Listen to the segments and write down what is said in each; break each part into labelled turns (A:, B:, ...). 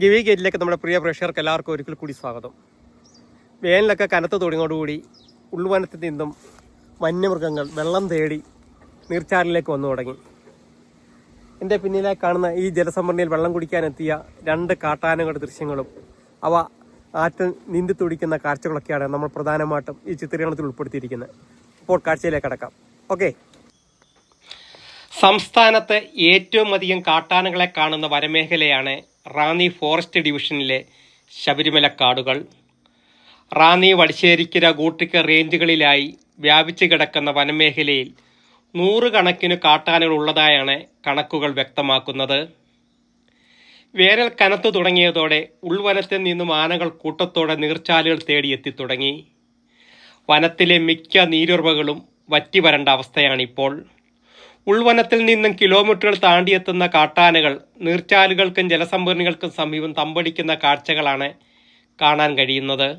A: ഗവി ഗേറ്റിലേക്ക് നമ്മുടെ പ്രിയ പ്രേക്ഷകർക്ക് എല്ലാവർക്കും ഒരിക്കൽ കൂടി സ്വാഗതം. വേനലൊക്കെ കനത്ത് തുടങ്ങിയോടുകൂടി ഉൾവനത്തിൽ നിന്നും വന്യമൃഗങ്ങൾ വെള്ളം തേടി നീർച്ചാലിലേക്ക് വന്നു തുടങ്ങി. എന്റെ പിന്നിലായി കാണുന്ന ഈ ജലസംഭരണിയിൽ വെള്ളം കുടിക്കാനെത്തിയ രണ്ട് കാട്ടാനകളുടെ ദൃശ്യങ്ങളും അവ ആറ്റ് നീന്തി തുടിക്കുന്ന കാഴ്ചകളൊക്കെയാണ് നമ്മൾ പ്രധാനമായിട്ടും ഈ ചിത്രീകരണത്തിൽ ഉൾപ്പെടുത്തിയിരിക്കുന്നത്. അപ്പോൾ കാഴ്ചയിലേക്ക് അടക്കാം ഓക്കെ. സംസ്ഥാനത്ത് ഏറ്റവും അധികം കാട്ടാനകളെ കാണുന്ന വനമേഖലയാണ് റാന്നി ഫോറസ്റ്റ് ഡിവിഷനിലെ ശബരിമല കാടുകൾ റാന്നി വടശ്ശേരിക്കര ഗൂട്ടിക്ക റേഞ്ചുകളിലായി വ്യാപിച്ചു കിടക്കുന്ന വനമേഖലയിൽ നൂറുകണക്കിന് കാട്ടാനകൾ ഉള്ളതായാണ് കണക്കുകൾ വ്യക്തമാക്കുന്നത്. വേനൽ കനത്തു തുടങ്ങിയതോടെ ഉൾവനത്തിൽ നിന്നും ആനകൾ കൂട്ടത്തോടെ നീർച്ചാലുകൾ തേടിയെത്തി തുടങ്ങി. വനത്തിലെ മിക്ക നീരുറവകളും വറ്റി വരേണ്ട അവസ്ഥയാണിപ്പോൾ. ഉൾവനത്തിൽ നിന്നും കിലോമീറ്ററുകൾ താണ്ടിയെത്തുന്ന കാട്ടാനകൾ നീർച്ചാലുകൾക്കും ജലസംഭരണികൾക്കും സമീപം തമ്പടിക്കുന്ന കാഴ്ചകളാണ് കാണാൻ കഴിയുന്നത്.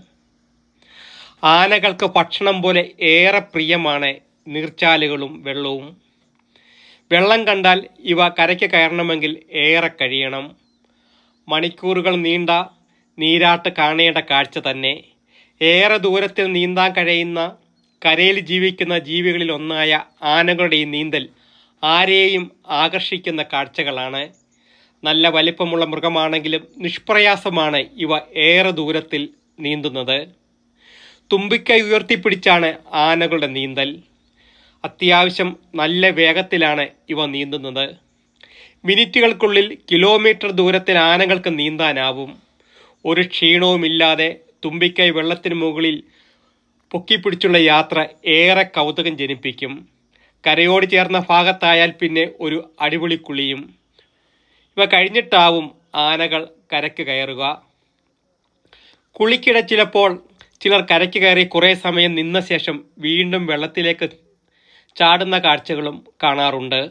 A: ആനകൾക്ക് ഭക്ഷണം പോലെ ഏറെ പ്രിയമാണ് നീർച്ചാലുകളും വെള്ളവും. വെള്ളം കണ്ടാൽ ഇവ കരയ്ക്ക് കയറണമെങ്കിൽ ഏറെ കഴിയണം. മണിക്കൂറുകൾ നീണ്ട നീരാട്ട് കാണേണ്ട കാഴ്ച തന്നെ. ഏറെ ദൂരത്തിൽ നീന്താൻ കഴിയുന്ന കരയിൽ ജീവിക്കുന്ന ജീവികളിൽ ഒന്നായ ആനകളുടെ ഈ നീന്തൽ ആരെയും ആകർഷിക്കുന്ന കാഴ്ചകളാണ്. നല്ല വലിപ്പമുള്ള മൃഗമാണെങ്കിലും നിഷ്പ്രയാസമാണ് ഇവ ഏറെ ദൂരത്തിൽ നീന്തുന്നത്. തുമ്പിക്കൈ ഉയർത്തിപ്പിടിച്ചാണ് ആനകളുടെ നീന്തൽ. അത്യാവശ്യം നല്ല വേഗത്തിലാണ് ഇവ നീന്തുന്നത്. മിനിറ്റുകൾക്കുള്ളിൽ കിലോമീറ്റർ ദൂരത്തിൽ ആനകൾക്ക് നീന്താനാവും. ഒരു ക്ഷീണവുമില്ലാതെ തുമ്പിക്കൈ വെള്ളത്തിന് മുകളിൽ പൊക്കിപ്പിടിച്ചുള്ള യാത്ര ഏറെ കൗതുകം ജനിപ്പിക്കും. കരയോട് ചേർന്ന ഭാഗത്തായാൽ പിന്നെ ഒരു അടിപൊളി കുളിയും. ഇവ കഴിഞ്ഞിട്ടാവും ആനകൾ കരയ്ക്ക് കയറുക. കുളിക്കിടെ ചിലപ്പോൾ ചിലർ കരയ്ക്ക് കയറി കുറേ സമയം നിന്ന ശേഷം വീണ്ടും വെള്ളത്തിലേക്ക് ചാടുന്ന കാഴ്ചകളും കാണാറുണ്ട്.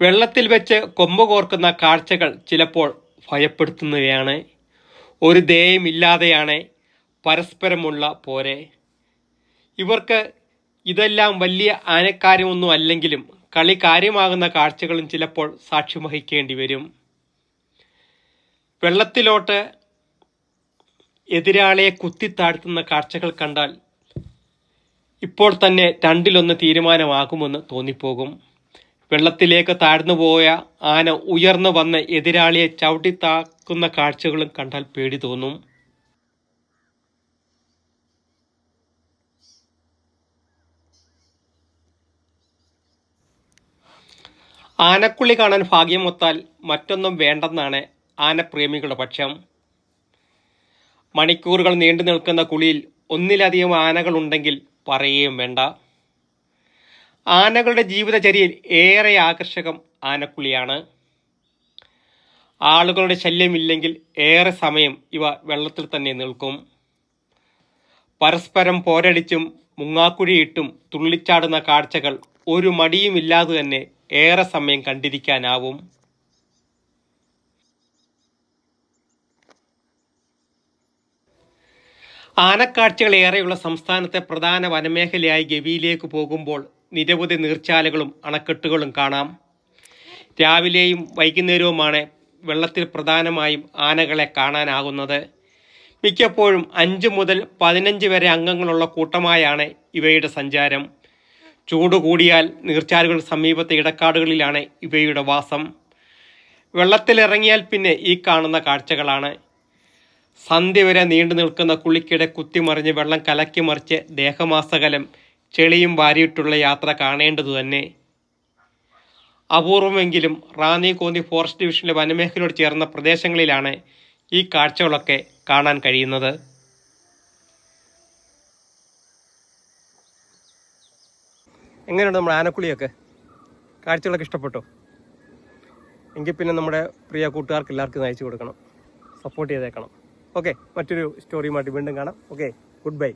A: വെള്ളത്തിൽ വെച്ച് കൊമ്പ് കോർക്കുന്ന കാഴ്ചകൾ ചിലപ്പോൾ ഭയപ്പെടുത്തുന്നവയാണ്. ഒരു ദയമില്ലാതെയാണ് പരസ്പരമുള്ള പോരെ. ഇവർക്ക് ഇതെല്ലാം വലിയ ആനക്കാര്യമൊന്നും അല്ലെങ്കിലും കളി കാര്യമാകുന്ന കാഴ്ചകളും ചിലപ്പോൾ സാക്ഷ്യം വഹിക്കേണ്ടി വരും. വെള്ളത്തിലോട്ട് എതിരാളിയെ കുത്തിത്താഴ്ത്തുന്ന കാഴ്ചകൾ കണ്ടാൽ ഇപ്പോൾ തന്നെ രണ്ടിലൊന്ന് തീരുമാനമാകുമെന്ന് തോന്നിപ്പോകും. വെള്ളത്തിലേക്ക് താഴ്ന്നു പോയ ആന ഉയർന്നു വന്ന് എതിരാളിയെ ചവിട്ടിത്താക്കുന്ന കാഴ്ചകളും കണ്ടാൽ പേടി തോന്നും. ആനക്കുള്ളി കാണാൻ ഭാഗ്യം ഭാഗ്യമൊത്താൽ മറ്റൊന്നും വേണ്ടെന്നാണ് ആനപ്രേമികളുടെ പക്ഷം. മണിക്കൂറുകൾ നീണ്ടു നിൽക്കുന്ന കുളിയിൽ ഒന്നിലധികം ആനകളുണ്ടെങ്കിൽ പറയുകയും വേണ്ട. ആനകളുടെ ജീവിതചര്യയിൽ ഏറെ ആകർഷകം ആനക്കുളിയാണ് ആളുകളുടെ ശല്യമില്ലെങ്കിൽ ഏറെ സമയം ഇവ വെള്ളത്തിൽ തന്നെ നിൽക്കും. പരസ്പരം പോരടിച്ചും മുങ്ങാക്കുഴിയിട്ടും തുള്ളിച്ചാടുന്ന കാഴ്ചകൾ ഒരു മടിയുമില്ലാതെ തന്നെ ഏറെ സമയം കണ്ടിരിക്കാനാവും. ആനക്കാഴ്ചകൾ ഏറെയുള്ള സംസ്ഥാനത്തെ പ്രധാന വനമേഖലയായി ഗവിയിലേക്ക് പോകുമ്പോൾ നിരവധി നീർച്ചാലകളും അണക്കെട്ടുകളും കാണാം. രാവിലെയും വൈകുന്നേരവുമാണ് വെള്ളത്തിൽ പ്രധാനമായും ആനകളെ കാണാനാകുന്നത്. മിക്കപ്പോഴും അഞ്ച് മുതൽ പതിനഞ്ച് വരെ അംഗങ്ങളുള്ള കൂട്ടമായാണ് ഇവയുടെ സഞ്ചാരം. ചൂട് കൂടിയാൽ നീർച്ചാലുകൾ സമീപത്തെ ഇടക്കാടുകളിലാണ് ഇവയുടെ വാസം. വെള്ളത്തിലിറങ്ങിയാൽ പിന്നെ ഈ കാണുന്ന കാഴ്ചകളാണ്. സന്ധ്യ വരെ നീണ്ടു നിൽക്കുന്ന കുളിക്കിടെ കുത്തിമറിഞ്ഞ് വെള്ളം കലക്കി മറിച്ച് ദേഹമാസകലം ചെളിയും വാരിയിട്ടുള്ള യാത്ര കാണേണ്ടതു തന്നെ. അപൂർവമെങ്കിലും റാന്നി കോന്നി ഫോറസ്റ്റ് ഡിവിഷനിലെ വനമേഖലയോട് ചേർന്ന പ്രദേശങ്ങളിലാണ് ഈ കാഴ്ചകളൊക്കെ കാണാൻ കഴിയുന്നത്. എങ്ങനെയുണ്ട് നമ്മുടെ ആനക്കുളിയൊക്കെ? കാഴ്ചകളൊക്കെ ഇഷ്ടപ്പെട്ടോ? എങ്കിൽ പിന്നെ നമ്മുടെ പ്രിയ കൂട്ടുകാർക്ക് എല്ലാവർക്കും അയച്ചു കൊടുക്കണം. സപ്പോർട്ട് ചെയ്തേക്കണം. ഓക്കെ മറ്റൊരു സ്റ്റോറിയുമായിട്ട് വീണ്ടും കാണാം. Okay good bye